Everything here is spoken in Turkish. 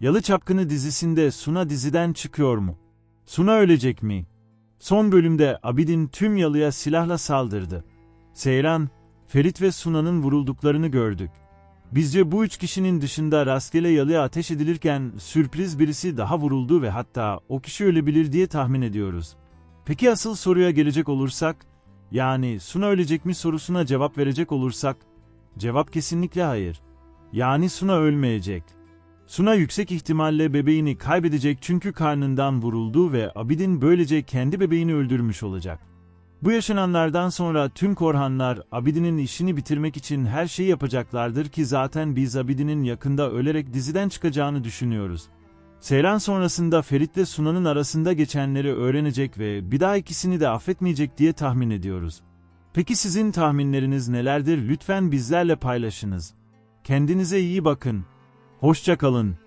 Yalı Çapkını dizisinde Suna diziden çıkıyor mu? Suna ölecek mi? Son bölümde Abidin tüm yalıya silahla saldırdı. Seyran, Ferit ve Suna'nın vurulduklarını gördük. Bizce bu üç kişinin dışında rastgele yalıya ateş edilirken sürpriz birisi daha vuruldu ve hatta o kişi ölebilir diye tahmin ediyoruz. Peki asıl soruya gelecek olursak, yani Suna ölecek mi sorusuna cevap verecek olursak, cevap kesinlikle hayır. Yani Suna ölmeyecek. Suna yüksek ihtimalle bebeğini kaybedecek çünkü karnından vuruldu ve Abidin böylece kendi bebeğini öldürmüş olacak. Bu yaşananlardan sonra tüm Korhanlar Abidin'in işini bitirmek için her şeyi yapacaklardır ki zaten biz Abidin'in yakında ölerek diziden çıkacağını düşünüyoruz. Seyran sonrasında Ferit'le Suna'nın arasında geçenleri öğrenecek ve bir daha ikisini de affetmeyecek diye tahmin ediyoruz. Peki sizin tahminleriniz nelerdir lütfen bizlerle paylaşınız. Kendinize iyi bakın. Hoşça kalın.